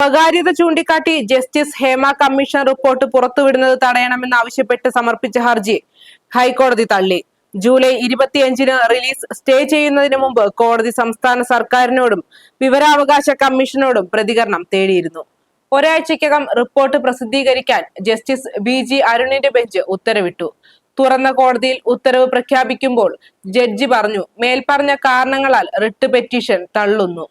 സ്വകാര്യത ചൂണ്ടിക്കാട്ടി justice Hema commission report പുറത്തുവിടുന്നത് തടയണമെന്നാവശ്യപ്പെട്ട് സമർപ്പിച്ച ഹർജി ഹൈക്കോടതി തള്ളി. ജൂലൈ ഇരുപത്തിയഞ്ചിന് റിലീസ് സ്റ്റേ ചെയ്യുന്നതിന് മുമ്പ് കോടതി സംസ്ഥാന സർക്കാരിനോടും വിവരാവകാശ കമ്മീഷനോടും പ്രതികരണം തേടിയിരുന്നു. ഒരാഴ്ചയ്ക്കകം റിപ്പോർട്ട് പ്രസിദ്ധീകരിക്കാൻ ജസ്റ്റിസ് ബി ജി അരുണിന്റെ ബെഞ്ച് ഉത്തരവിട്ടു. തുറന്ന കോടതിയിൽ ഉത്തരവ് പ്രഖ്യാപിക്കുമ്പോൾ ജഡ്ജി പറഞ്ഞു മേൽപ്പറഞ്ഞ കാരണങ്ങളാൽ റിട്ട് പെറ്റീഷൻ തള്ളുന്നു.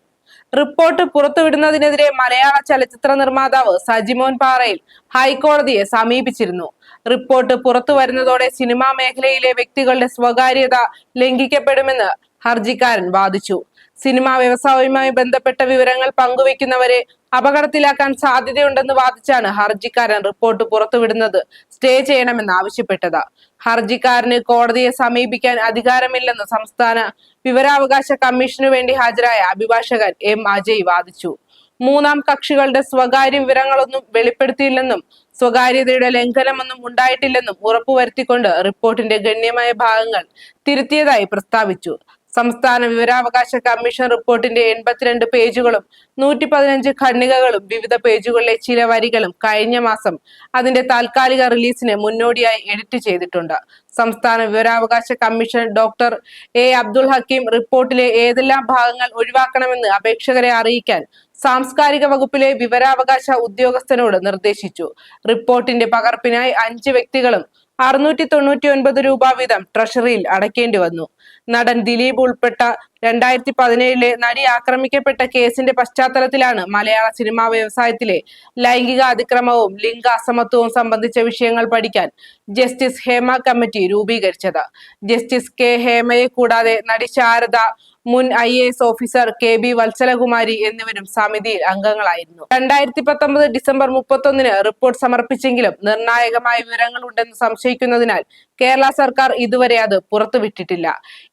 റിപ്പോർട്ട് പുറത്തുവിടുന്നതിനെതിരെ മലയാള ചലച്ചിത്ര നിർമ്മാതാവ് സജിമോൻ പാറയിൽ ഹൈക്കോടതിയെ സമീപിച്ചിരുന്നു. റിപ്പോർട്ട് പുറത്തു വരുന്നതോടെ സിനിമാ മേഖലയിലെ വ്യക്തികളുടെ സ്വകാര്യത ലംഘിക്കപ്പെടുമെന്ന് ഹർജിക്കാരൻ വാദിച്ചു. സിനിമാ വ്യവസായവുമായി ബന്ധപ്പെട്ട വിവരങ്ങൾ പങ്കുവെക്കുന്നവരെ അപകടത്തിലാക്കാൻ സാധ്യതയുണ്ടെന്ന് വാദിച്ചാണ് ഹർജിക്കാരൻ റിപ്പോർട്ട് പുറത്തുവിടുന്നത്. സ്റ്റേ ചെയ്യണമെന്ന് ആവശ്യപ്പെട്ടത്. ഹർജിക്കാരന് കോടതിയെ സമീപിക്കാൻ അധികാരമില്ലെന്ന് സംസ്ഥാന വിവരാവകാശ കമ്മീഷനു വേണ്ടി ഹാജരായ അഭിഭാഷകൻ എം അജയ് വാദിച്ചു. മൂന്നാം കക്ഷികളുടെ സ്വകാര്യ വിവരങ്ങളൊന്നും വെളിപ്പെടുത്തിയില്ലെന്നും സ്വകാര്യതയുടെ ലംഘനമൊന്നും ഉണ്ടായിട്ടില്ലെന്നും ഉറപ്പുവരുത്തിക്കൊണ്ട് റിപ്പോർട്ടിന്റെ ഗണ്യമായ ഭാഗങ്ങൾ തിരുത്തിയതായി പ്രസ്താവിച്ചു. സംസ്ഥാന വിവരാവകാശ കമ്മീഷൻ റിപ്പോർട്ടിന്റെ എൺപത്തിരണ്ട് പേജുകളും നൂറ്റി പതിനഞ്ച് ഖണ്ഡികകളും വിവിധ പേജുകളിലെ ചില വരികളും കഴിഞ്ഞ മാസം അതിന്റെ താൽക്കാലിക റിലീസിന് മുന്നോടിയായി എഡിറ്റ് ചെയ്തിട്ടുണ്ട്. സംസ്ഥാന വിവരാവകാശ commission doctor A Abdul Hakeem റിപ്പോർട്ടിലെ ഏതെല്ലാം ഭാഗങ്ങൾ ഒഴിവാക്കണമെന്ന് അപേക്ഷകരെ അറിയിക്കാൻ സാംസ്കാരിക വകുപ്പിലെ വിവരാവകാശ ഉദ്യോഗസ്ഥനോട് നിർദ്ദേശിച്ചു. റിപ്പോർട്ടിന്റെ പകർപ്പിനായി അഞ്ച് വ്യക്തികളും അറുന്നൂറ്റി തൊണ്ണൂറ്റി ഒൻപത് രൂപ വീതം ട്രഷറിയിൽ അടയ്ക്കേണ്ടി വന്നു. നടൻ ദിലീപ് ഉൾപ്പെട്ട രണ്ടായിരത്തി പതിനേഴിലെ നടി ആക്രമിക്കപ്പെട്ട കേസിന്റെ പശ്ചാത്തലത്തിലാണ് മലയാള സിനിമാ വ്യവസായത്തിലെ ലൈംഗിക അതിക്രമവും ലിംഗ അസമത്വവും സംബന്ധിച്ച വിഷയങ്ങൾ പഠിക്കാൻ ജസ്റ്റിസ് ഹേമ കമ്മിറ്റി രൂപീകരിച്ചത്. ജസ്റ്റിസ് കെ ഹേമയെ കൂടാതെ നടി ശാരദ മുൻ I A S officer K B Valsalakumari എന്നിവരും സമിതിയിൽ അംഗങ്ങളായിരുന്നു. രണ്ടായിരത്തി പത്തൊമ്പത് ഡിസംബർ മുപ്പത്തൊന്നിന് റിപ്പോർട്ട് സമർപ്പിച്ചെങ്കിലും നിർണായകമായ വിവരങ്ങൾ ഉണ്ടെന്ന് സംശയിക്കുന്നതിനാൽ കേരള സർക്കാർ ഇതുവരെ അത് പുറത്തുവിട്ടിട്ടില്ല.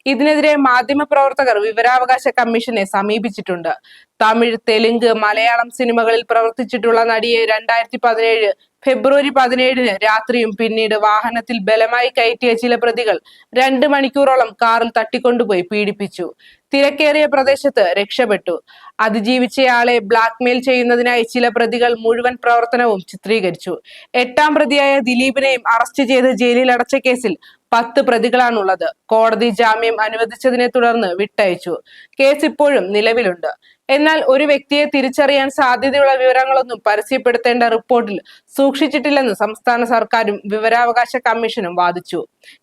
ഇതിനെതിരെ മാധ്യമപ്രവർത്തകർ വിവരാവകാശ കമ്മീഷനെ സമീപിച്ചിട്ടുണ്ട്. തമിഴ് തെലുങ്ക് മലയാളം സിനിമകളിൽ പ്രവർത്തിച്ചിട്ടുള്ള നടിയെ രണ്ടായിരത്തി പതിനേഴ് ഫെബ്രുവരി പതിനേഴിന് രാത്രിയും പിന്നീട് വാഹനത്തിൽ ബലമായി കയറ്റിയ ചില പ്രതികൾ രണ്ട് മണിക്കൂറോളം കാറിൽ തട്ടിക്കൊണ്ടുപോയി പീഡിപ്പിച്ചു. തിരക്കേറിയ പ്രദേശത്ത് രക്ഷപ്പെട്ടു. അതിജീവിച്ചയാളെ ബ്ലാക്ക്മെയിൽ ചെയ്യുന്നതിനായി ചില പ്രതികൾ മുഴുവൻ പ്രവർത്തനവും ചിത്രീകരിച്ചു. എട്ടാം പ്രതിയായ ദിലീപിനെയും അറസ്റ്റ് ചെയ്ത് ജയിലിൽ അടച്ച കേസിൽ പത്ത് പ്രതികളാണുള്ളത്. കോടതി ജാമ്യം അനുവദിച്ചതിനെ തുടർന്ന് വിട്ടയച്ചു. കേസ് ഇപ്പോഴും നിലവിലുണ്ട്. എന്നാൽ ഒരു വ്യക്തിയെ തിരിച്ചറിയാൻ സാധ്യതയുള്ള വിവരങ്ങളൊന്നും പരസ്യപ്പെടുത്തേണ്ട റിപ്പോർട്ടിൽ സൂക്ഷിച്ചിട്ടില്ലെന്ന് സംസ്ഥാന സർക്കാരും വിവരാവകാശ കമ്മീഷനും വാദിച്ചു.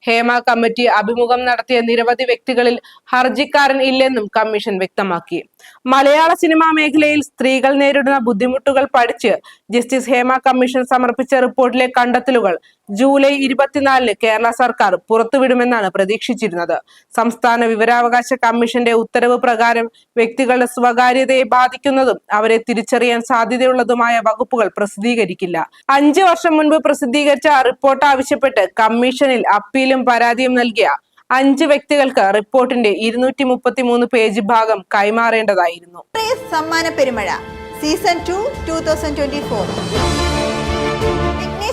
ഹേമ കമ്മിറ്റി അഭിമുഖം നടത്തിയ നിരവധി വ്യക്തികളിൽ ഹർജിക്കാരൻ ഇല്ലെന്നും കമ്മീഷൻ വ്യക്തമാക്കി. മലയാള സിനിമാ മേഖലയിൽ സ്ത്രീകൾ നേരിടുന്ന ബുദ്ധിമുട്ടുകൾ പഠിച്ച് ജസ്റ്റിസ് ഹേമ കമ്മീഷൻ സമർപ്പിച്ച റിപ്പോർട്ടിലെ കണ്ടെത്തലുകൾ ജൂലൈ ഇരുപത്തിനാലിന് കേരള സർക്കാർ പുറത്തുവിടുമെന്നാണ് പ്രതീക്ഷിച്ചിരുന്നത്. സംസ്ഥാന വിവരാവകാശ കമ്മീഷന്റെ ഉത്തരവ് പ്രകാരം വ്യക്തികളുടെ സ്വകാര്യതയെ ബാധിക്കുന്നതും അവരെ തിരിച്ചറിയാൻ സാധ്യതയുള്ളതുമായ വകുപ്പുകൾ പ്രസിദ്ധീകരിക്കില്ല. അഞ്ചു വർഷം മുൻപ് പ്രസിദ്ധീകരിച്ച റിപ്പോർട്ട് ആവശ്യപ്പെട്ട് കമ്മീഷനിൽ അപ്പീലും പരാതിയും നൽകിയ അഞ്ച് വ്യക്തികൾക്ക് റിപ്പോർട്ടിന്റെ ഇരുന്നൂറ്റി മുപ്പത്തി മൂന്ന് പേജ് ഭാഗം കൈമാറേണ്ടതായിരുന്നു. സമ്മാന പെരുമഴ. Season two two thousand twenty four.